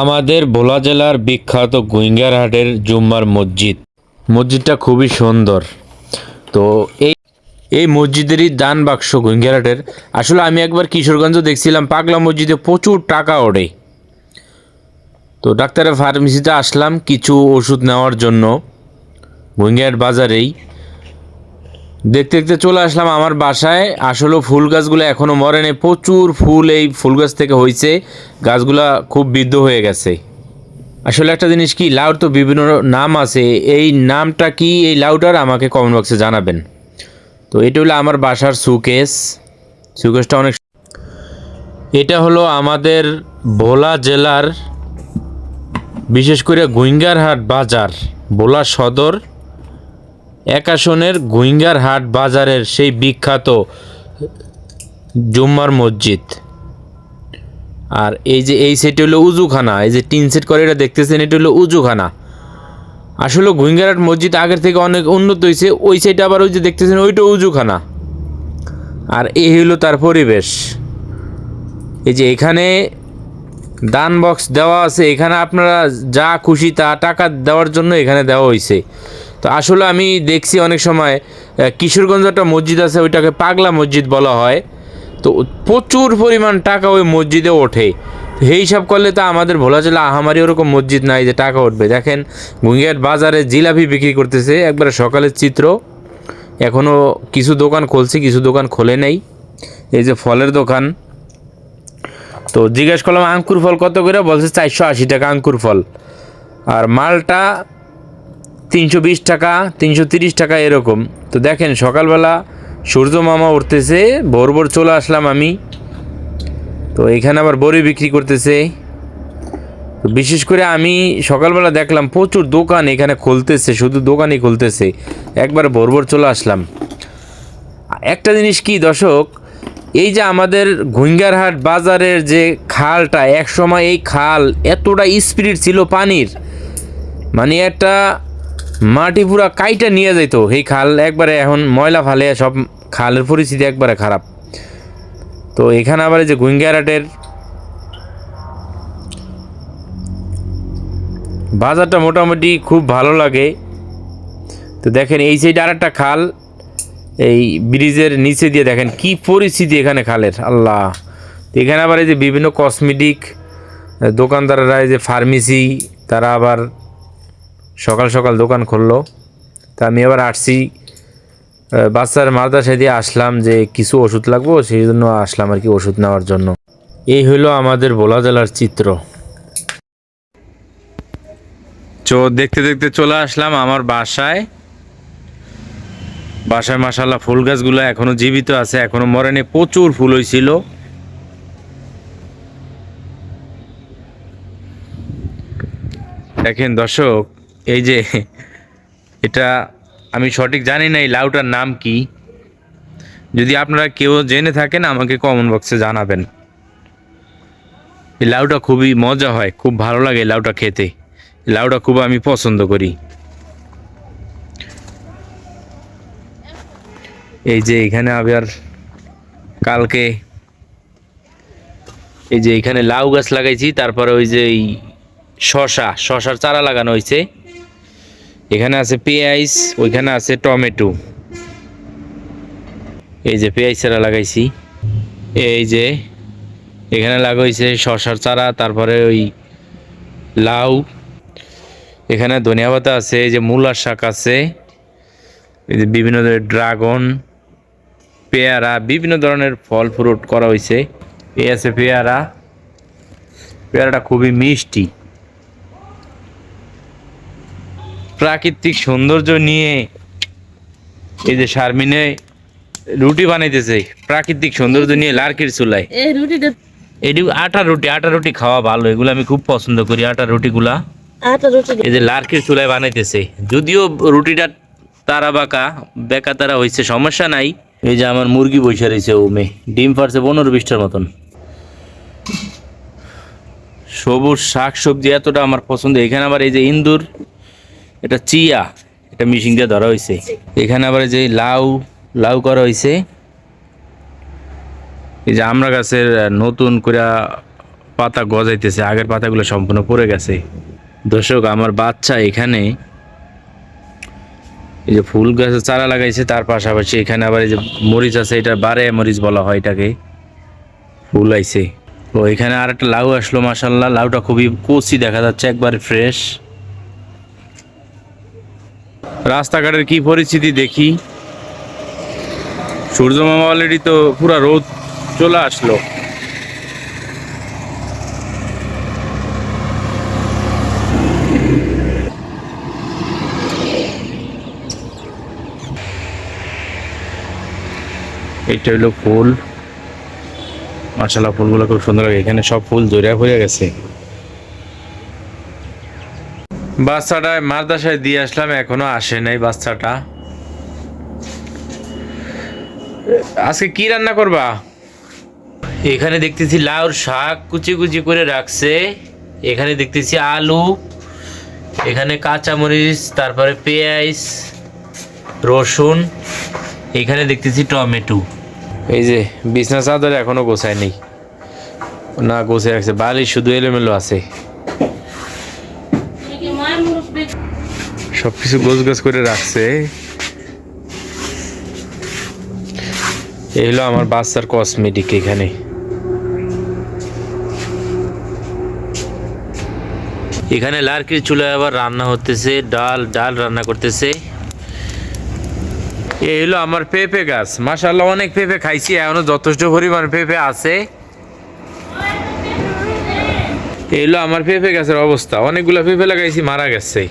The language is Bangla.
আমাদের ভোলা জেলার বিখ্যাত গুইঙ্গারহাটের জুম্মার মসজিদ। মসজিদটা খুবই সুন্দর। তো এই এই মসজিদেরই দান বাক্স গুইঙ্গারহাটের। আসলে আমি একবার কিশোরগঞ্জ দেখছিলাম, পাগলা মসজিদে প্রচুর টাকা ওড়ে। তো ডাক্তারের ফার্মেসিতে আসলাম, কিছু ওষুধ নেওয়ার জন্য। গুইঙ্গারহাট বাজারেই দেখতে দেখতে চলে আসলাম আমার বাসায়। আসলে ফুল গাছগুলো এখনও মরেনি প্রচুর ফুল এই ফুল গাছ থেকে হয়েছে। গাছগুলা খুব বৃদ্ধ হয়ে গেছে। আসলে একটা জিনিস কি, লাউর তো বিভিন্ন নাম আছে। এই নামটা কি, এই লাউটার আমাকে কমেন্ট বক্সে জানাবেন। তো এটা হলো আমার বাসার সুকেস সুকেসটা অনেক এটা হলো আমাদের ভোলা জেলার, বিশেষ করে গুইঙ্গারহাট বাজার, ভোলা সদর। একাশনের গুইঙ্গার হাট বাজারের সেই বিখ্যাত জুম্মার মসজিদ। আর এই যে এই সেট হলো উজুখানা, এই যে টিন সেট করে এটা দেখতেছেন, এটা হলো উজুখানা। আসলে গুইঙ্গারহাট মসজিদ আগের থেকে অনেক উন্নত হয়েছে ওই সাইডে আবার ওই যে দেখতেছেন, ওইটা উজুখানা। আর এই হলো তার পরিবেশ। এই যে এখানে দান বক্স দেওয়া আছে, এখানে আপনারা যা খুশি তা টাকা দেওয়ার জন্য এখানে দেওয়া হয়েছে তো আসলে আমি দেখছি অনেক সময় কিশোরগঞ্জ একটা মসজিদ আছে, ওইটাকে পাগলা মসজিদ বলা হয়। তো প্রচুর পরিমাণ টাকা ওই মসজিদে ওঠে। এই হিসাব করলে তো আমাদের ভোলা জেলা আহামারি ওরকম মসজিদ নাই যে টাকা উঠবে। দেখেন গুঙ্গিয়াট বাজারে জিলাপি বিক্রি করতেছে, একবারে সকালের চিত্র। এখনও কিছু দোকান খুলছে, কিছু দোকান খোলে নেই। এই যে ফলের দোকান। তো জিজ্ঞেস করলাম, আঙ্কুর ফল কত করে? বলছে চারশো আশি টাকা আঙ্কুর ফল। আর মালটা তিনশো বিশ টাকা, তিনশো তিরিশ টাকা এরকম। তো দেখেন, সকালবেলা সূর্য মামা উঠতেছে, ভোর ভোর চলে আসলাম আমি। তো এখানে আবার বড়ি বিক্রি করতেছে। তো বিশেষ করে আমি সকালবেলা দেখলাম প্রচুর দোকান এখানে খুলতেছে, শুধু দোকানই খুলতেছে। একবার ভোর ভোর চলে আসলাম। একটা জিনিস কি দর্শক, এই যে আমাদের ঘুঙ্গারহাট বাজারের যে খালটা, এক সময় এই খাল এতটা স্পিরিট ছিল পানির। মানে একটা মাটি পুরা কাইটা নিয়ে যেত এই খাল একবারে এখন ময়লা ফালে, সব খালের পরিস্থিতি একবারে খারাপ। তো এখানে আবার যে গুইঙ্গারাটের বাজারটা মোটামুটি খুব ভালো লাগে। তো দেখেন, এই সাইড আর একটা খাল, এই ব্রিজের নিচে দিয়ে দেখেন কি পরিস্থিতি এখানে খালের, আল্লাহ। তো এখানে আবার এই যে বিভিন্ন কসমেটিক দোকানদাররা এই যে ফার্মেসি তারা আবার সকাল সকাল দোকান খুললো। তা আমি আবার আসছি। বাচ্চার মাদ্রাসায় দিয়ে আসলাম যে কিছু ওষুধ লাগবো, সেই জন্য আসলাম আর কি ওষুধ নেওয়ার জন্য। এই হলো আমাদের বোলা জেলার চিত্র। তো দেখতে দেখতে চলে আসলাম আমার বাসায়। বাসায় মাসাল্লাহ ফুল গাছগুলো এখনও জীবিত আছে, এখনও মরেনি, প্রচুর ফুল হয়েছিল দেখেন দর্শক এই যে, এটা আমি সঠিক জানি না, এই লাউটার নাম কি? যদি আপনারা কেউ জেনে থাকেন, আমাকে কমেন্ট বক্সে জানাবেন। এই লাউটা খুবই মজা হয়, খুব ভালো লাগে লাউটা খেতে। লাউটা খুব আমি পছন্দ করি। এই যে এখানে আবার কালকে এই যে এখানে লাউ গাছ লাগাইছি, তারপরে ওই যে এই শশা শশার চারা লাগানো হয়েছে এখানে আছে পেঁয়াজ, ওইখানে আছে টমেটো। এই যে পেঁয়াজ চারা লাগাইছি। এই যে এখানে লাগাইছে শশার চারা, তারপরে ওই লাউ। এখানে ধনিয়া পাতা আছে, এই যে মূলার শাক আছে। এই যে বিভিন্ন ধরনের ড্রাগন, পেয়ারা, বিভিন্ন ধরনের ফল ফ্রুট করা হয়েছে এই আছে পেয়ারা। পেয়ারাটা খুবই মিষ্টি। প্রাকৃতিক সৌন্দর্য নিয়ে এই যে শারমিনে রুটি বানাইতেছে প্রাকৃতিক সৌন্দর্য নিয়ে লার্কির চুলায়। এটি আটা রুটি আটা রুটি খাওয়া ভালো এগুলো আমি খুব পছন্দ করি আটা রুটিগুলা। এই যে লার্কির চুলায় বানাইতেছে। যদিও রুটিটা তারা বাঁকা বেকা তারা হয়েছে সমস্যা নাই। এই যে আমার মুরগি বসে রয়েছে ওমে ডিম পারছে পনেরো বিশটার মতন। সবুজ শাক সবজি এতটা আমার পছন্দ। এখানে আবার এই যে ইন্দুর এটা চিয়া, এটা মিশিং দিয়ে ধরা হয়েছে এখানে আবার যে লাউ লাউ করা হয়েছে এই যে আমরা গাছের নতুন করে পাতা গজাইতেছে, আগের পাতাগুলো সম্পূর্ণ পড়ে গেছে। দর্শক, আমার বাচ্চা এখানে, এই যে ফুল গাছের চারা লাগাইছে, তার পাশাপাশি এখানে আবার এই যে মরিচ আছে, এটা বারে মরিচ বলা হয় এটাকে। ফুল আইছে। ও এখানে আর একটা লাউ আসলো মাসাল্লাহ লাউটা খুবই কচি দেখা যাচ্ছে, একবারে ফ্রেশ রাস্তাঘাটের কি পরিস্থিতি দেখি? সূর্য মামা অলরেডি তো পুরা রোদ চলে আসলো। এটা হলো ফুল। মার্শাল্লাহ ফুলগুলো খুব সুন্দর লাগে। এখানে সব ফুল জড়িয়া হয়ে গেছে। বাচ্চাটা মাদ্রাসায় দিয়ে আসলাম, এখনও আসে নাই বাচ্চাটা। আজকে কি রান্না করবা? এখানে দেখতেছি লাউর শাক কুচি কুচি করে রাখছে। এখানে দেখতেছি আলু, এখানে কাঁচামরিচ, তারপরে পেঁয়াজ, রসুন, এখানে দেখতেছি টমেটো। এই যে বিছনা চাদর এখনও গোছায় নেই না, গোছায় রাখছে। বালি শুধু এলোমেলো আছে। সবকিছু গোছ গোছ করে রাখছে। এই হলো আমার বাচ্চার কসমেটিক এখানে। এখানে লার্কির চুলায় আবার রান্না হতেছে, ডাল ডাল রান্না করতেছে। এই হলো আমার পেঁপে গাছ। মাশাল্লাহ অনেক পেঁপে খাইছি, এখনও যথেষ্ট পরিমাণ পেঁপে আছে। এই হলো আমার পেঁপে গাছের অবস্থা। অনেকগুলো পেঁপে লাগাইছি, মারা গেছে।